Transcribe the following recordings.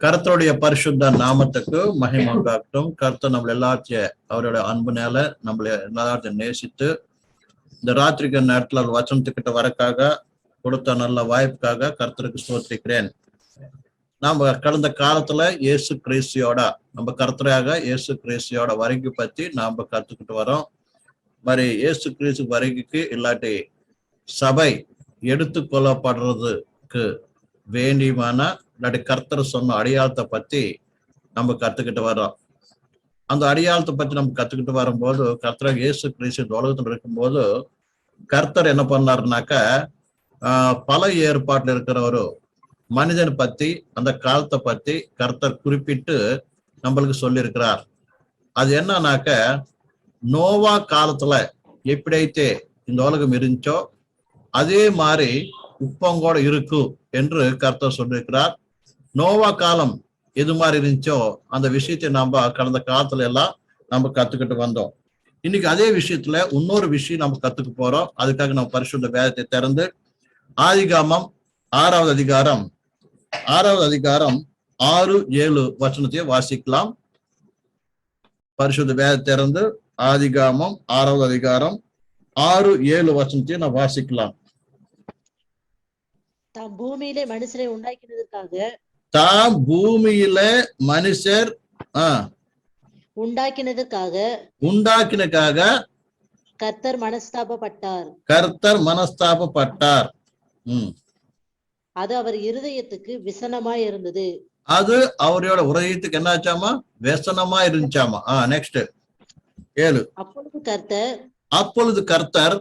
கருத்தருடைய பரிசுத்த நாமத்துக்கு மகிமை காட்டும் கர்த்தர் நம்மள எல்லாத்தையும் அவரோட அன்புனால நம்மள எல்லாத்தையும் நேசித்து இந்த ராத்திரிக்கு நேரத்துல வச்சனத்துக்கிட்ட வரக்காக கொடுத்த நல்ல வாய்ப்புக்காக கருத்தருக்கு ஸ்தோத்திரிக்கிறேன் நாம கடந்த காலத்துல இயேசு கிறிஸ்தியோட நம்ம கருத்தரையாக இயேசு கிறிஸ்தியோட வருகை பத்தி நாம கத்துக்கிட்டு வரோம். மாதிரி இயேசு கிறிஸ்து வருகைக்கு இல்லாட்டி சபை எடுத்து கொள்ளப்படுறதுக்கு வேண்டியமான இல்லாட்டி கர்த்தர் சொன்ன அடையாளத்தை பத்தி நம்ம கத்துக்கிட்டு வர்றோம். அந்த அடையாளத்தை பத்தி நம்ம கத்துக்கிட்டு வரும்போது கர்த்தர் இயேசு கிறிஸ்து இந்த உலகத்தில் இருக்கும்போது கர்த்தர் என்ன பண்ணாருனாக்கா பல ஏற்பாட்டில் இருக்கிற மனிதன் பத்தி அந்த காலத்தை பத்தி கர்த்தர் குறிப்பிட்டு நம்மளுக்கு சொல்லியிருக்கிறார். அது என்னன்னாக்க நோவா காலத்துல எப்படிఅయితే இந்த உலகம் இருந்துச்சோ அதே மாதிரி உப்பங்கூட இருக்கும் என்று கர்த்தர் சொல்லியிருக்கிறார். நோவா காலம் எது மாதிரி இருந்துச்சோ அந்த விஷயத்தை நம்ம கடந்த காலத்துல எல்லாம் நம்ம கத்துக்கிட்டு வந்தோம். இன்னைக்கு அதே விஷயத்துல இன்னொரு விஷயம் நம்ம கத்துக்க போறோம். அதுக்காக நம்ம பரிசுத்த வேதத்தை திறந்து ஆதிகாமம் ஆறாவது அதிகாரம் ஆறாவது அதிகாரம் ஆறு ஏழு வசனத்தை வாசிக்கலாம். பரிசுத்த வேத திறந்து ஆதிகாமம் ஆறாவது அதிகாரம் ஆறு ஏழு வசனத்தையும் நான் வாசிக்கலாம். தாம் பூமியிலே மனுஷனை உண்டாக்கினதற்காக தாம் பூமியில மனுஷர் உண்டாக்கினதுக்காக உண்டாக்கினதுக்காக கர்த்தர் மனஸ்தாபப்பட்டார். கர்த்தர் மனஸ்தாபப்பட்டார். அது அவர் இருதயத்துக்கு விசனமா இருந்தது. அது அவரோட உதயத்துக்கு என்னாச்சாமா? விசனமா இருந்துச்சாமா? ஆ நெக்ஸ்ட் ஏழு. அப்பொழுது கர்த்தர் அப்பொழுது கர்த்தர்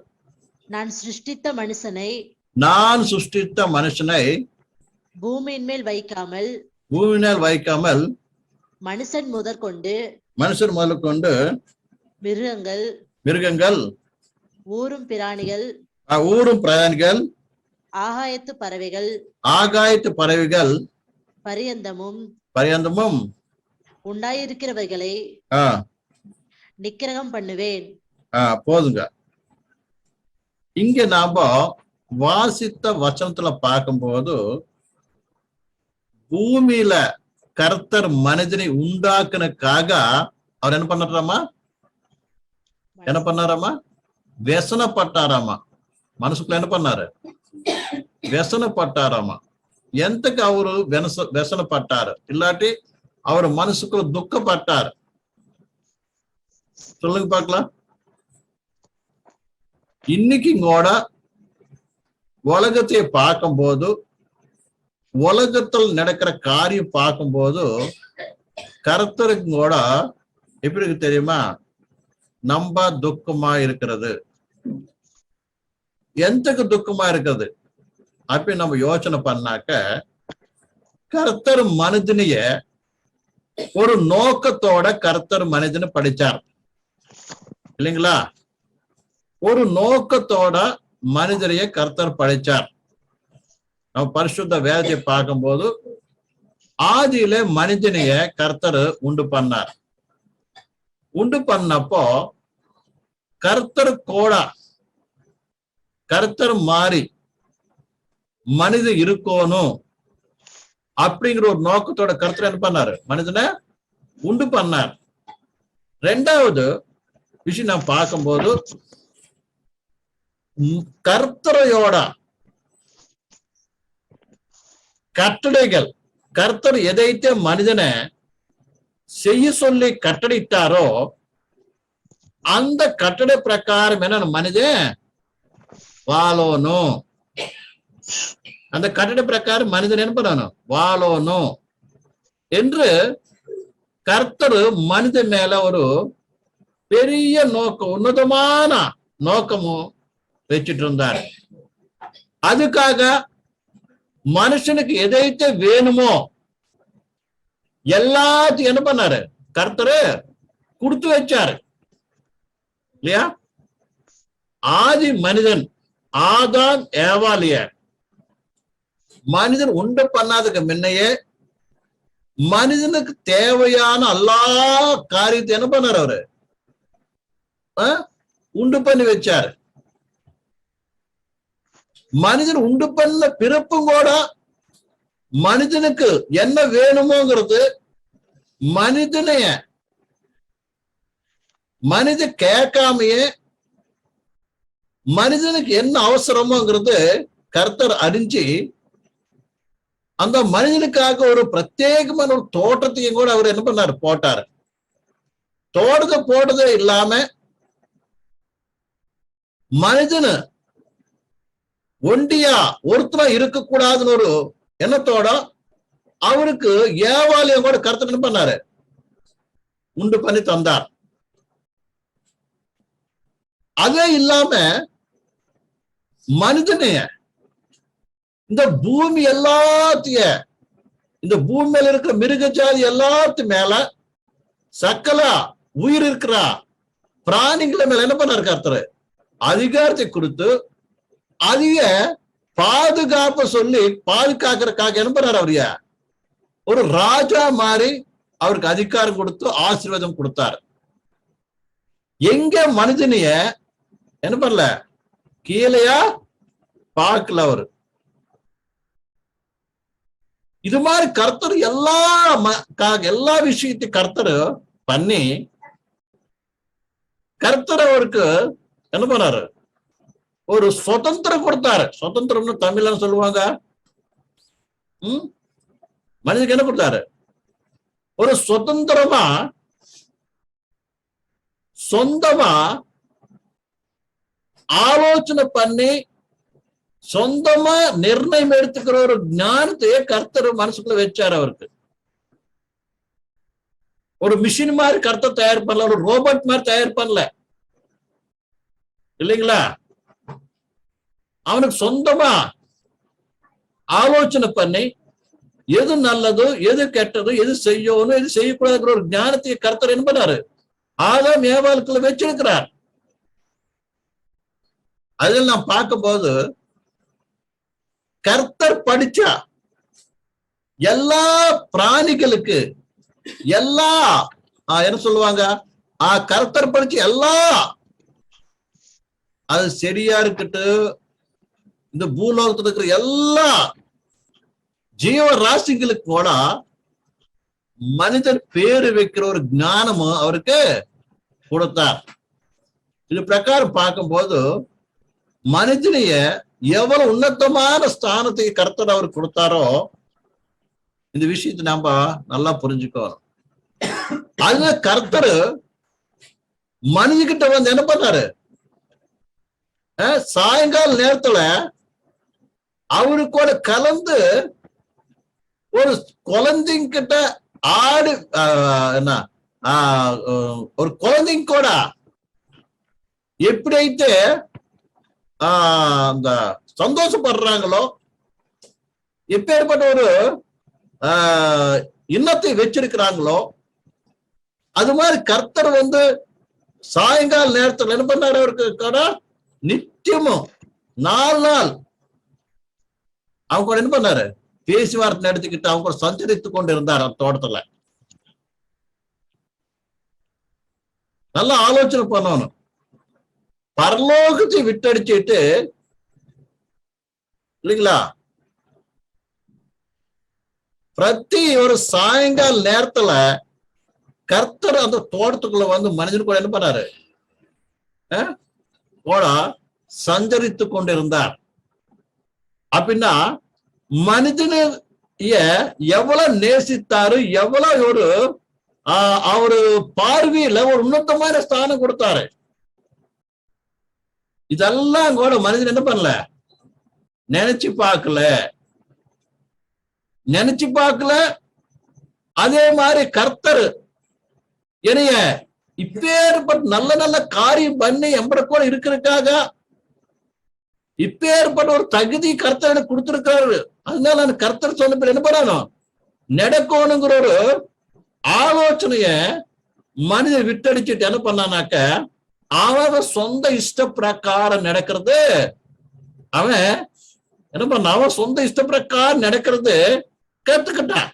நான் சிருஷ்டித்த மனுஷனை நான் சிருஷ்டித்த மனுஷனை பூமியின் மேல் வைக்காமல் பூமியினால் வைக்காமல் மனுஷன் முதற்கொண்டு மனுஷர் முதற்கொண்டு மிருகங்கள் மிருகங்கள் ஊரும் பிராணிகள் ஊரும் பிரயாணிகள் ஆகாயத்து பறவைகள் ஆகாயத்து பறவைகள் பரியந்தமும் பரியந்தமும் உண்டாயிருக்கிறவைகளை நிக்கிரகம் பண்ணுவேன். போதுங்க. இங்க நாம வாசித்த வசனத்துல பார்க்கும்போது பூமியில கர்த்தர் மனிதனை உண்டாக்குனக்காக அவர் என்ன பண்ணாராமா? என்ன பண்ணாராமா? వ్యసనపట్టారామా మనసుకు ఎనపన్నారు వ్యసనపట్టారామా ఎంతకు అవరు వెనస వ్యసనపట్టారు இல்லாட்டி అవరు மனசுக்குள்ள దుఃఖపట్టారు சொல்லுங்க பாக்கலாம் இன்னைக்கு கூட உலகத்தை பார்க்கும்போது உலகத்தில் நடக்கிற காரியம் பார்க்கும்போது கருத்தருக்கு கூட எப்படி இருக்கு தெரியுமா? நம்ம துக்கமா இருக்கிறது. எந்தக்கு துக்கமா இருக்கிறது? அப்படி நம்ம யோசனை பண்ணாக்க கர்த்தர் மனிதனைய ஒரு நோக்கத்தோட கர்த்தர் மனிதனை படிச்சார். இல்லைங்களா? ஒரு நோக்கத்தோட மனிதரைய கர்த்தர் படைச்சார். நம்ம பரிசுத்த வேதத்தை பார்க்கும்போது ஆதியில மனிதனைய கர்த்தர் உண்டு பண்ணார். உண்டு பண்ணப்போ கர்த்தர் கோடா கர்த்தர் மாறி மனிதன் இருக்கணும் அப்படிங்கிற ஒரு நோக்கத்தோட கர்த்தர் என்ன பண்ணாரு? மனிதனை உண்டு பண்ணார். ரெண்டாவது விஷயம் நான் பார்க்கும்போது கர்த்தரையோட கட்டளைகள் கர்த்தர் எதைத்தே மனிதனை செய்ய சொல்லி கட்டளையிட்டாரோ அந்த கட்டளை பிரகாரம் என்ன மனிதன் வாழணும். அந்த கட்டளை பிரகாரம் மனிதன் என்ன பண்ணணும்? வாழணும். என்று கர்த்தர் மனிதன் மேல ஒரு பெரிய நோக்கம் உன்னதமான நோக்கமும் வச்சிட்டு இருந்தார் அதுக்காக மனுஷனுக்கு எதைத்த வேணுமோ எல்லாத்தையும் என்ன பண்ணாரு? கர்த்தரு கொடுத்து வச்சாரு. இல்லையா? ஆதி மனிதன் ஆதான் ஏவாலிய மனிதன் உண்டு பண்ணாததுக்கு முன்னையே மனிதனுக்கு தேவையான எல்லா காரியத்தை என்ன பண்ணாரு அவரு? உண்டு பண்ணி வச்சாரு. மனிதன் உண்டு பண்ண பிறப்பும் கூட மனிதனுக்கு என்ன வேணுமோங்கிறது மனிதனைய மனித கேட்காமையே மனிதனுக்கு என்ன அவசரமோங்கிறது கர்த்தர் அறிஞ்சு அந்த மனிதனுக்காக ஒரு பிரத்யேகமான ஒரு தோட்டத்தையும் கூட அவர் என்ன பண்ணாரு? போட்டாரு. தோட்டத்தை போட்டதே இல்லாம மனிதனு ஒண்டியா ஒருத்தரா இருக்கக்கூடாதுன்னு ஒரு எண்ணத்தோட அவருக்கு ஏவாலயம் கூட கருத்து என்ன பண்ணாரு? உண்டு பண்ணி தந்தார். அதே இல்லாம மனிதனைய இந்த பூமி எல்லாத்தைய இந்த பூமி மேல இருக்கிற மிருக ஜாதி எல்லாத்து மேல சக்கல உயிர் இருக்கிறா பிராணிகளை மேல என்ன பண்ணாரு கருத்தரு? அதிகாரத்தை கொடுத்து அதிக பாதுகாப்பு சொல்லி பாதுகாக்கிறக்காக என்ன பண்ணாரு அவரைய ஒரு ராஜா மாதிரி அவருக்கு அதிகாரம் கொடுத்து ஆசீர்வாதம் கொடுத்தார். எங்க மனிதனைய என்ன பண்ணல? கீழையா பார்க்கல அவரு. இது மாதிரி கர்த்தர் எல்லா ம- கா- எல்லா விஷயத்தையும் கர்த்தர் பண்ணி கர்த்தர் அவருக்கு என்ன பண்ணாரு? ஒரு சுதந்திரம் கொடுத்தாரு. சுதந்திரம்னு தமிழ்ல சொல்லுவாங்க? உம் மனிதனுக்கு என்ன கொடுத்தாரு? ஒரு சுதந்திரமா சொந்தமா ஆலோசனை பண்ணி சொந்தமா நிர்ணயம் எடுத்துக்கிற ஒரு ஞானத்தையே கர்த்தர் மனசுக்குள்ள வச்சார் அவருக்கு. ஒரு மிஷின் மாதிரி கர்த்தர் தயார் பண்ணல ஒரு ரோபோட் மாதிரி தயார் பண்ணல. இல்லைங்களா? அவனுக்கு சொந்தமா ஆலோசனை பண்ணி எது நல்லது எது கெட்டது எது செய்யணும் எது செய்யக்கூடாதுங்கிற ஒரு ஞானத்தை கர்த்தர் என்ன பண்ணாரு? ஆதாம் ஏவாளுக்குள்ள வச்சிருக்கிறார். அதில் நான் பார்க்கும்போது கர்த்தர் படிச்சா எல்லா பிராணிகளுக்கு எல்லா என்ன சொல்லுவாங்க? கர்த்தர் படிச்ச எல்லா அது செடியா இருக்கட்டும் இந்த பூலோகத்துல இருக்கிற எல்லா ஜீவ ராசிகளுக்கு கூட மனிதன் பேரு வைக்கிற ஒரு ஞானமும் அவருக்கு கொடுத்தார். இது பிரகாரம் பார்க்கும்போது மனிதனைய எவ்வளவு உன்னதமான ஸ்தானத்துக்கு கர்த்தர் அவர் கொடுத்தாரோ இந்த விஷயத்தை நாம நல்லா புரிஞ்சுக்கணும். அதுல கர்த்தர் மனிதகிட்ட வந்து என்ன பண்ணாரு? அஹ், சாயங்கால நேரத்துல அவரு கூட கலந்து ஒரு குழந்தைங்கிட்ட ஆடு என்ன ஒரு குழந்தைங்க கூட எப்படிఅయితే அந்த சந்தோஷப்படுறாங்களோ எப்பேற்பட்ட ஒரு இன்னத்தை வச்சிருக்கிறாங்களோ அது மாதிரி கர்த்தர் வந்து சாயங்கால நேரத்துல என்ன பண்ணாரு அவருக்கு? கூட நித்தியமும் நாலு நாள் அவங்க கூட என்ன பண்ணாரு? பேச்சுவார்த்தை நடத்திக்கிட்டு அவங்க கூட சஞ்சரித்து கொண்டு இருந்தார் அந்த தோட்டத்துல. நல்லா ஆலோசனை பண்ணணும். பரலோகத்தை விட்டடிச்சுட்டு இல்லைங்களா? பிரதி ஒரு சாயங்கால நேரத்துல கர்த்தர் அந்த தோட்டத்துக்குள்ள வந்து மனிதன் கூட என்ன பண்ணாரு? அஹ்? சஞ்சரித்து கொண்டிருந்தார். அப்படின்னா மனிதனைய எவ்வளவு நேசித்தாரு எவ்வளவு ஒரு அவரு பார்வையில ஒரு உன்னதமான ஸ்தானம் கொடுத்தாரு. இதெல்லாம் கூட மனிதன் என்ன பண்ணல? நினைச்சு பார்க்கல. நினைச்சு பார்க்கல. அதே மாதிரி கர்த்தர் என்னைய இப்பேற்பட்ட நல்ல நல்ல காரியம் பண்ணி எம்பட கூட இருக்கிறதுக்காக இப்பேற்பட்ட ஒரு தகுதி கர்த்தர் எனக்கு கொடுத்திருக்காரு அதனால அந்த கர்த்தர் சொன்ன என்ன பண்ணணும் நடக்கணுங்கிற ஒரு ஆலோசனைய மனிதன் விட்டடிச்சுட்டு என்ன பண்ணானாக்க அவன் சொந்த இஷ்ட பிரகாரம் நடக்கிறது. அவன் என்ன பண்ண அவன் சொந்த இஷ்ட பிரகாரம் நடக்கிறது கத்துக்கிட்டான்.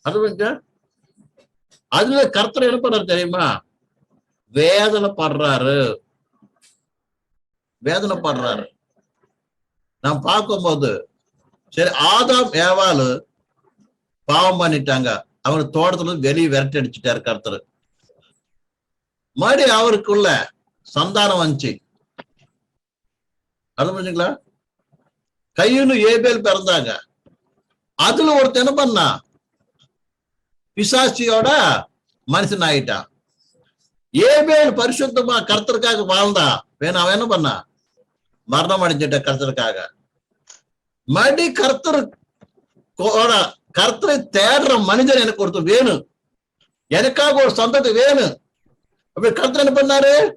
அது அதுல கர்த்தர் என்ன பண்றாரு தெரியுமா? வேதனை படுறாரு. வேதனைப்படுறாரு. நான் பார்க்கும்போது சரி ஆதாம் ஏவாலு பாவம் பண்ணிட்டாங்க. அவர் தோட்டத்துல இருந்து வெளியே விரட்டி அடிச்சுட்டாரு கருத்தர். மறுபடி அவருக்குள்ள சந்தானம் வந்துச்சு. அது புரிஞ்சுங்களா? கையுன்னு ஏபேல் பிறந்தாங்க. அதுல ஒருத்தன் என்ன பண்ணா? பிசாசியோட மனுஷன் ஆயிட்டான் ஏபேல் பரிசுத்தமா கருத்தருக்காக வாழ்ந்தா. வேணும் அவன் என்ன பண்ணா? மரணம் அடைஞ்சிட்ட கருத்தருக்காக. மறுபடி கர்த்தர் கோட- கர்த்தரை தேடுற மனிதன் எனக்கு ஒருத்தர் வேணும் எனக்காக ஒரு சொந்தத்தை வேணும் அப்படி கர்த்தர் என்ன பண்ணாரு?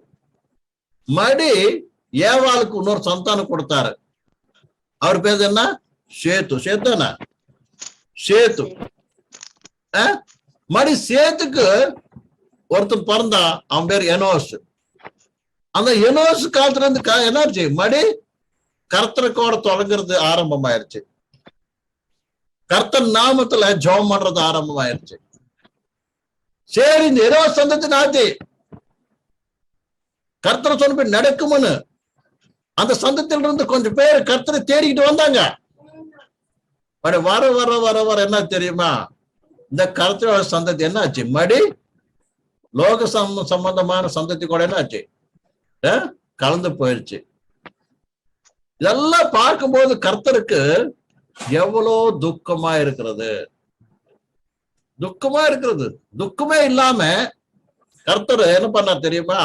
மறுபடி ஏவாளுக்கு இன்னொரு சந்தானம் கொடுத்தாரு. அவர் பேர் என்ன? சேத்து. சேத்துனா சேத்து. மடி மறுபடி சேத்துக்கு ஒருத்தன் பிறந்தான் அவன் பேர் எனோஸ். அந்த எனோஸ் காலத்துல இருந்து என்ன ஆச்சு? மறுபடி கர்த்தருக்கோட தொடங்குறது ஆரம்பமாயிருச்சு. கர்த்தர் நாமத்துல ஜெபம் பண்றது ஆரம்பமாயிருச்சு. சரி இந்த எனோஸ் சந்தத்தின் நாத்தி கர்த்தரை சொன்ன நடக்கும்னு. அந்த சந்தத்தில் இருந்து கொஞ்சம் பேர் கர்த்தரை தேடிக்கிட்டு வந்தாங்க. பட் வர வர வர வர என்ன தெரியுமா? இந்த கர்த்தரோட சந்ததி என்ன ஆச்சு மடி லோக சம்ம- சம்பந்தமான சந்ததி கூட என்ன ஆச்சு கலந்து போயிருச்சு. இதெல்லாம் பார்க்கும்போது கர்த்தருக்கு எவ்வளோ துக்கமா இருக்கிறது? துக்கமா இருக்கிறது. துக்கமே இல்லாம கர்த்தர் என்ன பண்ணா தெரியுமா?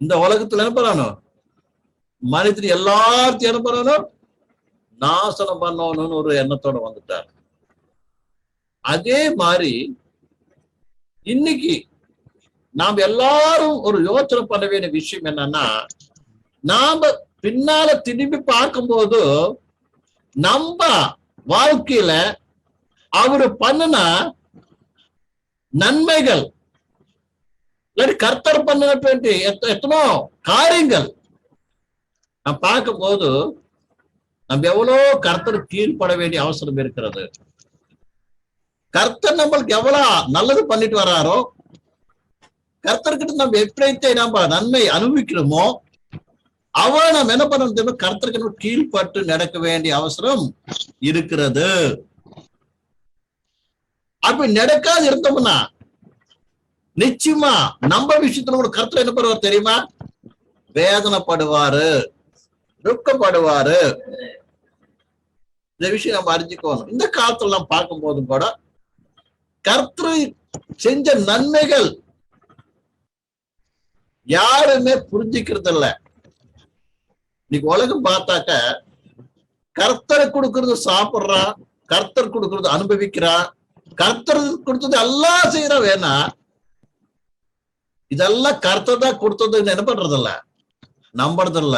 இந்த உலகத்துல என்ன பண்ணணும் மனிதன் எல்லாத்தையும் என்ன பண்ணணும் நாசனம் பண்ணணும்னு ஒரு எண்ணத்தோட வந்துட்டார். அதே மாதிரி இன்னைக்கு நாம் எல்லாரும் ஒரு யோசனை பண்ண வேண்டிய விஷயம் என்னன்னா நாம பின்னால திரும்பி பார்க்கும்போது நம்ம வாழ்க்கையில அவரு பண்ணின நன்மைகள் இல்லாட்டி கர்த்தர் பண்ண வேண்டிய எத்தனோ காரியங்கள் நான் பார்க்கும்போது நம்ம எவ்வளோ கர்த்தர் கீழ்ப்பட வேண்டிய அவசரம் இருக்கிறது. கர்த்தர் நம்மளுக்கு எவ்வளவு நல்லது பண்ணிட்டு வராரோ கர்த்தர்கிட்ட நம்ம எப்படித்தே நம்ம நன்மை அனுபவிக்கிறோமோ அவ நம்ம என்ன பண்ணணும் தெரியுமா? கர்த்தருக்கு நம்ம கீழ்ப்பட்டு நடக்க வேண்டிய அவசரம் இருக்கிறது. அப்படி நடக்காது இருந்தோம்னா நிச்சயமா நம்ம விஷயத்துல கூட கருத்துல என்ன பண்ணுவார் தெரியுமா? வேதனைப்படுவாரு துக்கப்படுவாரு. இந்த விஷயம் நம்ம அறிஞ்சுக்கணும். இந்த காலத்துல எல்லாம் பார்க்கும் போதும் கூட கர்த்தர் செஞ்ச நன்மைகள் யாருமே புரிஞ்சுக்கிறது இல்ல இன்னைக்கு உலகம் பார்த்தாக்க கர்த்தர் கொடுக்கறது சாப்பிடுறா கர்த்தர் கொடுக்கறது அனுபவிக்கிறா கர்த்தர் கொடுத்தது எல்லாம் செய்யறா வேணா இதெல்லாம் கர்த்தர் தான் கொடுத்ததுன்னு என்ன பண்றது இல்ல நம்புறது இல்ல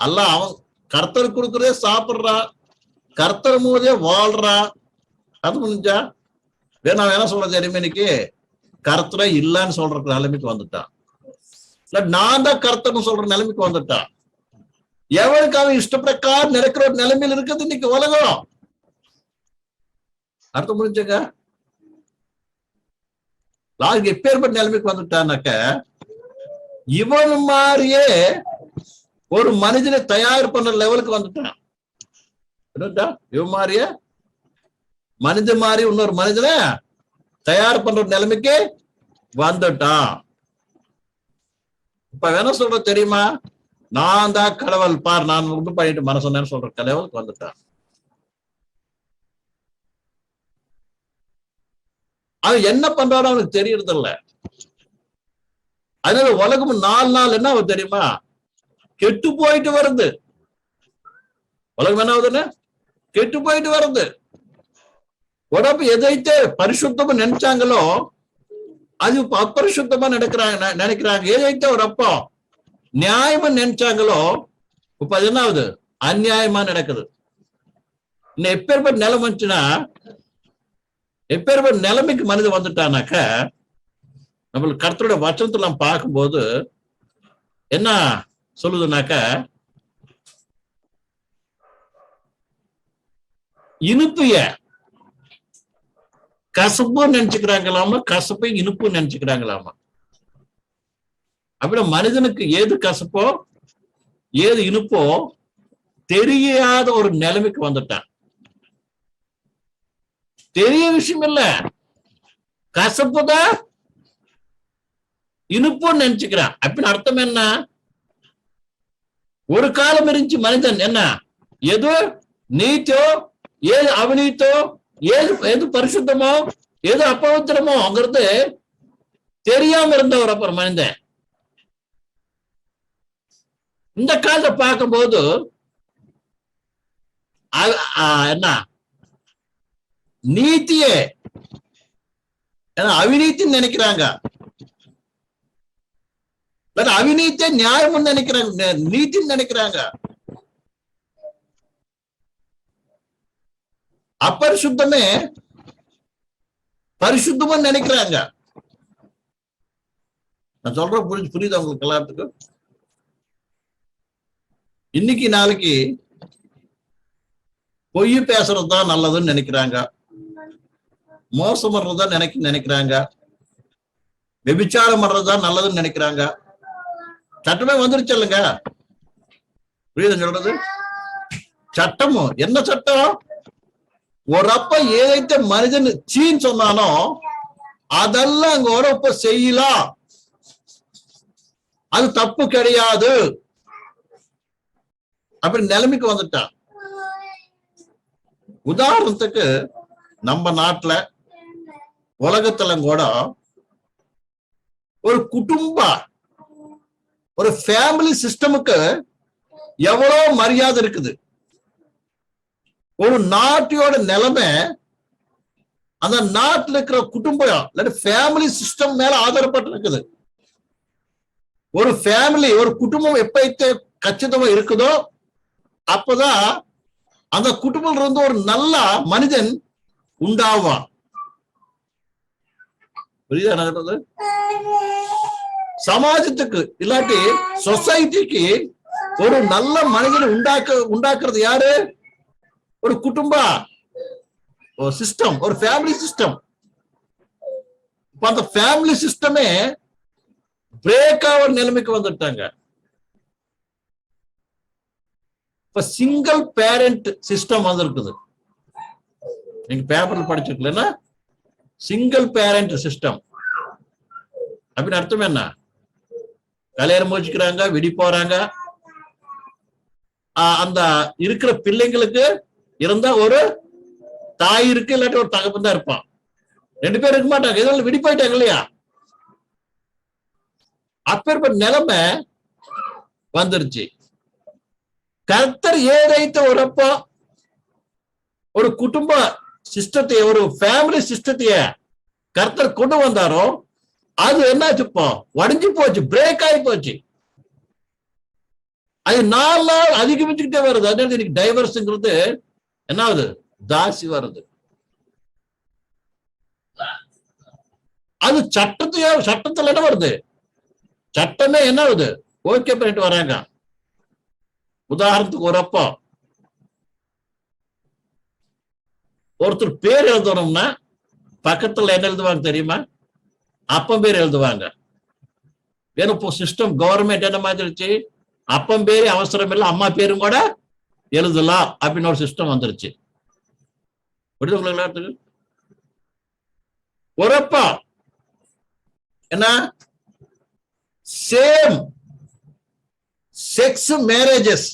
அல்ல அவன் கர்த்தர் கொடுக்கறதே சாப்பிடுறா கர்த்தர் மூலதே வாழ்றா. அது முடிஞ்சா வேணா வேணா சொல்ற தெரியுமா இன்னைக்கு கர்த்தரே இல்லைன்னு சொல்ற நிலைமைக்கு வந்துட்டான். இல்ல நான் தான் கர்த்தன்னு சொல்ற நிலைமைக்கு வந்துட்டான் எவனுக்கு அவன் இஷ்டப்பிரகாரம் நடக்கிற ஒரு நிலைமையில இருக்குது இன்னைக்கு உலகம். அர்த்தம் முடிஞ்சுங்க லாஸ்ட் எப்பேற்பட்ட நிலைமைக்கு வந்துட்டானாக்க இவன் மாதிரியே ஒரு மனிதனை தயார் பண்ற லெவலுக்கு வந்துட்டான். இவன் மாதிரியே? மனித மாதிரி இன்னொரு மனிதனை தயார் பண்ற நிலைமைக்கு வந்துட்டான். இப்ப வேணா சொல்ற தெரியுமா? நான் தான் கடவுள். பார் நான் உண்டு பண்ணிட்டு மனசுன்னு சொல்ற கடவுளுக்கு வந்துட்டான் அவன் என்ன பண்றாரு அவனுக்கு தெரியறது இல்ல அதனால உலகம் நாலு நாள் என்ன ஆகுது தெரியுமா? கெட்டு போயிட்டு வருது. உலகம் என்ன ஆகுதுன்னு? கெட்டு போயிட்டு வருது. உடம்பு எதைத்தே பரிசுத்தமா நினைச்சாங்களோ அது இப்ப அபரிசுத்தமா நடக்கிறாங்க நினைக்கிறாங்க. எதைத்தே ஒரு அப்போ நியாயமா நினைச்சாங்களோ? இப்ப அது அநியாயமா நடக்குது. இன்னும் எப்பேற்பட்ட நிலம் வந்துச்சுன்னா எப்பேற்பட்ட நிலைமைக்கு மனிதன் வந்துட்டானாக்க நம்மளுக்கு கருத்தோட வச்சனத்துல எல்லாம் பார்க்கும்போது என்ன சொல்லுதுனாக்க இனுப்பிய கசப்பும் நினைச்சுக்கிறாங்களாமா? கசப்பை இனிப்பும் நினைச்சுக்கிறாங்களாமா? அப்படி மனிதனுக்கு ஏது கசப்போ ஏது இனிப்போ தெரியாத ஒரு நிலைமைக்கு வந்துட்டான். தெரிய விஷயம் இல்ல. கசப்பு தான் இனிப்புன்னு நினைச்சுக்கிறான். அப்படின்னு அர்த்தம் என்ன? ஒரு காலம் இருந்துச்சு மனிதன். என்ன? எது? நீத்தோ ஏது அவிநீத்தோ ஏது எது பரிசுத்தமோ எது அப்பவித்திரமோங்கிறது தெரியாம இருந்தவர் அப்புறம் மனிதன். இந்த காலத்தை பார்க்கும்போது என்ன? நீத்தியே அவிநீத்தின்னு நினைக்கிறாங்க. இல்ல அவிநீத்திய நியாயம்னு நினைக்கிறாங்க. நீத்தின்னு நினைக்கிறாங்க. அபரிசுத்தமே பரிசுத்தமா நினைக்கிறாங்க. நான் சொல்றேன் புரிஞ்சு புரியுது உங்களுக்கு எல்லாத்துக்கும்? இன்னைக்கு நாளைக்கு பொய் பேசுறது தான் நல்லதுன்னு நினைக்கிறாங்க. மோசம் பண்றதுதான் நினைக்க நினைக்கிறாங்க. வெபிச்சாரம் பண்றதுதான் நல்லதுன்னு நினைக்கிறாங்க. சட்டமே வந்துருச்சு இல்லைங்க. புரியுது சொல்றது? சட்டமும் என்ன சட்டம்? ஒரு ஏதைத்த மனிதன் சீன் சொன்னானோ அதெல்லாம் அங்க ஒரு செய்யலாம் அது தப்பு கிடையாது. அப்படி நிலைமைக்கு வந்துட்டான் உதாரணத்துக்கு நம்ம நாட்டுல உலகத்துல கூட ஒரு குடும்ப ஒரு ஃபேமிலி சிஸ்டமுக்கு எவ்வளவு மரியாதை இருக்குது? ஒரு நாட்டோட நிலைமை அந்த நாட்டில் இருக்கிற குடும்பம் இல்லாட்டி ஃபேமிலி சிஸ்டம் மேல ஆதாரப்பட்டு இருக்குது ஒரு ஃபேமிலி ஒரு குடும்பம் எப்ப கச்சிதமா இருக்குதோ அப்பதான் அந்த குடும்பம் இருந்து ஒரு நல்ல மனிதன் உண்டாவான். புரியுதா சமாஜத்துக்கு இல்லாட்டி சொசைட்டிக்கு ஒரு நல்ல மனிதனை உண்டாக்க உண்டாக்குறது யாரு? ஒரு குடும்ப? ஒரு சிஸ்டம் ஒரு ஃபேமிலி சிஸ்டம் இப்ப அந்த ஃபேமிலி சிஸ்டமே பிரேக் ஆகிற நிலைமைக்கு வந்துட்டாங்க. இப்ப சிங்கிள் பேரண்ட் சிஸ்டம் வந்திருக்குது. நீங்க பேப்பர்ல படிச்சிருக்கலன்னா சிங்கிள் பேரண்ட் சிஸ்டம் அப்படின்னு அர்த்தம் என்ன? கல்யாணம் முடிச்சுக்கிறாங்க விடி போறாங்க அந்த இருக்கிற பிள்ளைங்களுக்கு இருந்தா ஒரு தாய் இருக்கு இல்லாட்டி ஒரு தகப்பன் தான் இருப்பான். ரெண்டு பேரும் இருக்க மாட்டாங்க. இதனால விடி போயிட்டாங்க இல்லையா? அப்பேற்பட்ட நிலைமை வந்துருச்சு. கர்த்தர் ஏதைத்த ஒரு அப்பா ஒரு குடும்ப சிஸ்டத்தை ஒரு ஃபேமிலி சிஸ்டத்தைய கர்த்தர் கொண்டு வந்தாரோ அது என்னாச்சு இப்போ? உடஞ்சு போச்சு பிரேக் ஆகி போச்சு. அது நாலு நாள் அதிகமிச்சுக்கிட்டே வருது. அதனால இன்னைக்கு டைவர்ஸ்ங்கிறது என்ன தாசி வருது அது சட்டத்தையோ சட்டத்துல என்ன வருது? சட்டமே என்ன ஆகுது ஓகே பண்ணிட்டு வராங்க. உதாரணத்துக்கு ஒரு அப்பா. ஒருத்தர் பேர் எழுதணும்னா பக்கத்துல என்ன எழுதுவாங்க தெரியுமா? அப்பம் பேர் எழுதுவாங்க. ஏன்னா இப்போ சிஸ்டம் கவர்மெண்ட் என்ன மாதிரிச்சு அப்பம் பேரு அவசரம் இல்லை அம்மா பேரும் கூட எழுதலாம் அப்படின்னு ஒரு சிஸ்டம் வந்துருச்சு. புரியுது உங்களுக்கு எல்லாத்துக்கும் என்ன? சேம் செக்ஸ் மேரேஜஸ்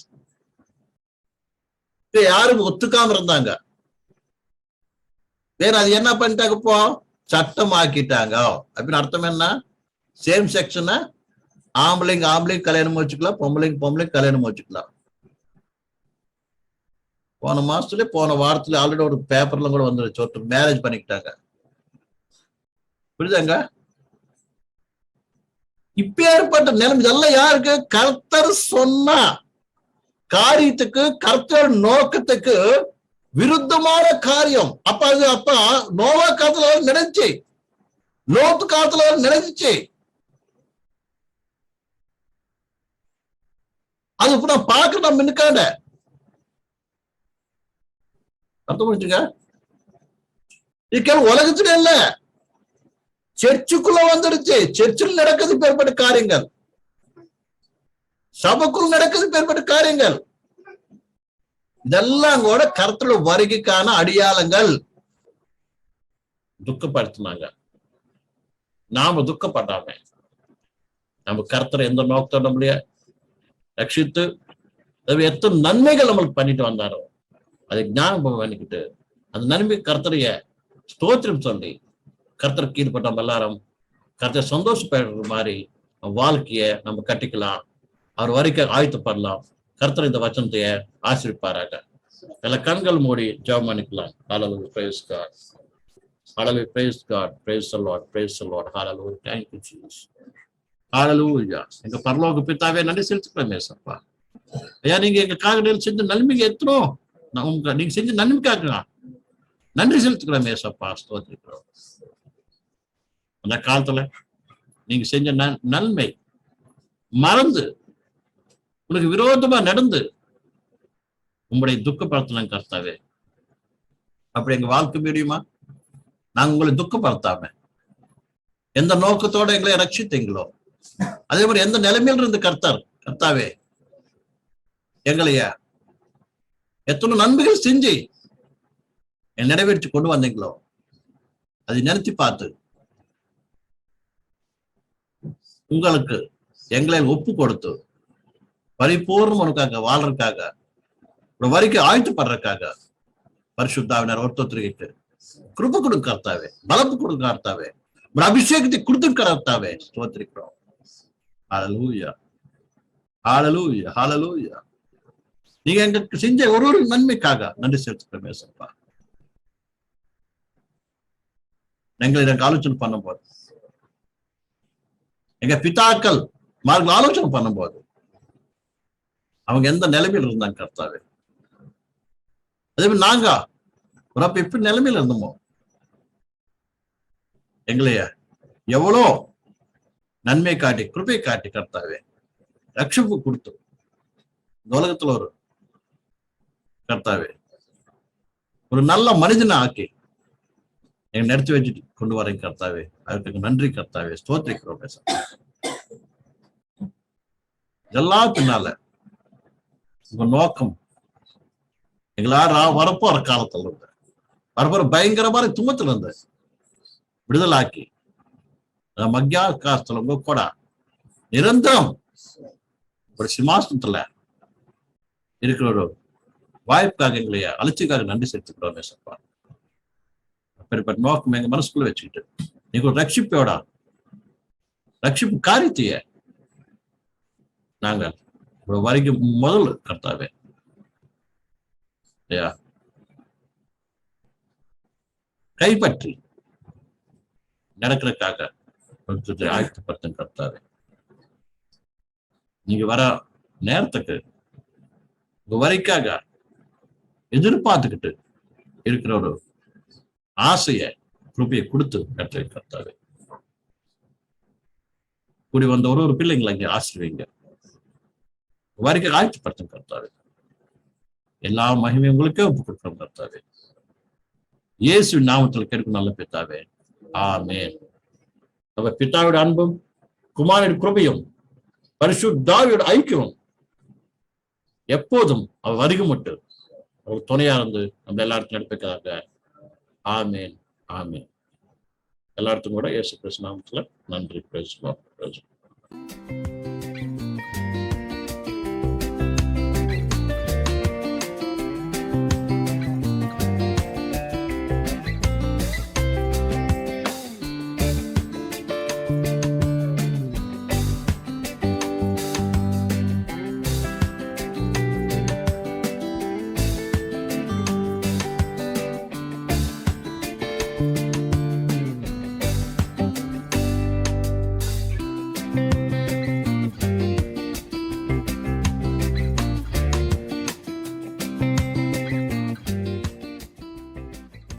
யாரும் ஒத்துக்காம இருந்தாங்க. வேற அது என்ன பண்ணிட்டாங்க இப்போ? சட்டம் ஆக்கிட்டாங்க அப்படின்னு அர்த்தம் என்ன? சேம் செக்ஷனை ஆம்பளைங்க ஆம்பளைங்க கல்யாணம் வச்சுக்கலாம் பொம்பளைங்க பொம்பளைங்க கல்யாணம் வச்சுக்கலாம் போன மாசத்துல போன வாரத்துல ஆல்ரெடி ஒரு பேப்பர்ல கூட வந்துருச்சு ஒருத்தர் மேரேஜ் பண்ணிக்கிட்டாங்க. புரியுதாங்க? இப்ப ஏற்பட்ட நிலைமை இதெல்லாம் யாருக்கு? கர்த்தர் சொன்னா காரியத்துக்கு கர்த்தர் நோக்கத்துக்கு விருத்தமான காரியம். அப்ப அது அப்ப நோவா காலத்துல நினைச்சு லோத்து காலத்துல நினைச்சு அது இப்ப நான் பாக்குறேன் நம்ம அர்த்தம் புரிஞ்சுங்க இது உலகத்துல இல்ல சர்ச்சுக்குள்ள வந்துடுச்சு. சர்ச்சில் நடக்குது பேர்பட்ட காரியங்கள். சபைக்குள் நடக்குது பேர்பட்ட காரியங்கள். இதெல்லாம் கூட கருத்துல வருகைக்கான அடியாளங்கள். துக்கப்படுத்தினாங்க. நாம துக்கப்படாம. நம்ம கருத்தரை எந்த நோக்கத்தோட நம்மளைய ரட்சித்து எத்தனை நன்மைகள் நம்மளுக்கு பண்ணிட்டு வந்தாரோ? அதை ஞாபகம் பண்ணிக்கிட்டு அந்த நன்மை கர்த்தரைய ஸ்தோத்திரம் சொல்லி கர்த்தர் கீழ்பட்ட நம்ம எல்லாரும் கர்த்தர் சந்தோஷப்படுற மாதிரி வாழ்க்கைய நம்ம கட்டிக்கலாம். அவர் வரைக்கும் ஆயத்தப்படலாம். கர்த்தர் இந்த வச்சனத்தைய ஆசிரிப்பாராக. எல்லா கண்கள் மூடி ஜெபம் பண்ணிக்கலாம். அளவு பிரேஸ் கார்ட் அளவு praise God praise Lord praise Lord hallelujah thank you Jesus hallelujah எங்க பரலோக பித்தாவே நன்றி செலுத்துக்கிறோம் ஏசப்பா. ஐயா நீங்க எங்க காகடையில் செஞ்ச நன்மைக்கு எத்தனோ நான் உங்க நீங்க செஞ்ச நன்மைக்காக நன்றி செலுத்துக்கிறோம் ஏசப்பா ஸ்தோத்திரிக்கிறோம். அந்த காலத்துல நீங்க செஞ்ச நன்- நன்மை மறந்து உனக்கு விரோதமா நடந்து உங்களுடைய துக்கப்படுத்தலாம் கர்த்தாவே. அப்படி எங்க வாழ்க்கை முடியுமா? நாங்க உங்களை துக்கப்படுத்தாம எந்த நோக்கத்தோட எங்களை ரட்சித்தீங்களோ அதே மாதிரி எந்த நிலைமையில இருந்து கர்த்தார் கர்த்தாவே எங்களைய எத்தனை நன்மைகள் செஞ்சு என் நிறைவேற்றி கொண்டு வந்தீங்களோ? அதை நினைத்து பார்த்து உங்களுக்கு எங்களை ஒப்பு கொடுத்து பரிபூர்ணம் உனக்காக வாழ்றதுக்காக ஒரு வரிக்கு ஆழ்த்து படுறதுக்காக பரிசுத்தாவினர் ஒருத்தொத்திரிக்கு கிருப கொடுக்கார்த்தாவே பலப்பு கொடுக்கார்த்தாவே ஒரு அபிஷேகத்தை கொடுத்து கர்த்தாவே ஸ்தோத்திரிக்கிறோம். ஹalleluya ஹalleluya ஹalleluya நீங்க எங்களுக்கு செஞ்ச ஒரு ஒரு நன்மைக்காக நன்றி செலுத்துக்கிறோம் ஏசப்பா எங்களை எனக்கு ஆலோசனை பண்ணும்போது எங்க பிதாக்கள் மார்கள் ஆலோசனை பண்ணும்போது அவங்க எந்த நிலைமையில் இருந்தாங்க கர்த்தாவே அதே மாதிரி நாங்க ஒரு அப்ப எப்படி நிலைமையில இருந்தோமோ எங்களைய எவ்வளோ நன்மை காட்டி கிருபை காட்டி கர்த்தாவே ரட்சிப்பு கொடுத்து இந்த உலகத்துல ஒரு கர்த்தாவே. ஒரு நல்ல மனிதனை ஆக்கி எங்க நிறுத்தி வச்சுட்டு கொண்டு வரேன் கர்த்தாவே. அதுக்கு நன்றி கர்த்தாவே. ஸ்தோத்திரிக்கிறோம் பேச இதெல்லாம் பின்னால உங்க நோக்கம் எங்களார வரப்போற காலத்துல இருந்த. வரப்போற பயங்கரமான துன்பத்துல இருந்த. விடுதலாக்கி. மக்யா காலத்துல உங்க கூட நிரந்தரம் ஒரு சிம்மாசனத்துல இருக்கிற ஒரு வாய்ப்புக்காக எங்களை அழைச்சிக்காக நன்றி செலுத்துக்கிறோம் ஏசப்பா அப்படிப்பட்ட நோக்கம் எங்க மனசுக்குள்ள வச்சுக்கிட்டு நீங்க ஒரு ரட்சிப்போட ரட்சிப்பு காரியத்தைய நாங்கள் ஒரு வரைக்கும் முதல் கர்த்தாவே. இல்லையா? கைப்பற்றி நடக்கிறதுக்காக ஆயிரத்தி ஆயத்தப்படுத்தும் கர்த்தாவே. நீங்க வர நேரத்துக்கு உங்க வரைக்காக எதிர்பார்த்துக்கிட்டு இருக்கிற ஒரு ஆசைய கிருபையை கொடுத்து கற்றை கர்த்தாவே. கூடி வந்த ஒரு ஒரு பிள்ளைங்களை இங்க ஆசிர்வீங்க. வரைக்கும் ஆயத்தப்படுத்தும் கர்த்தாவே. எல்லா மகிமையும் உங்களுக்கே ஒப்பு கொடுக்கிறோம் கர்த்தாவே. இயேசு நாமத்தில் கேட்கும் நல்ல பித்தாவே ஆமே நம்ம பித்தாவோட அன்பும் குருபையும் கிருபையும் பரிசுத்தாவியோட ஐக்கியம் எப்போதும் அவர் வருகை மட்டும் அவர் துணையா இருந்து நம்ம எல்லாருக்கும் நடிப்பதற்காக. ஆமேன் ஆமேன். எல்லாத்துக்கும் கூட இயேசு கிறிஸ்து நாமத்துல நன்றி. பேசுவோம்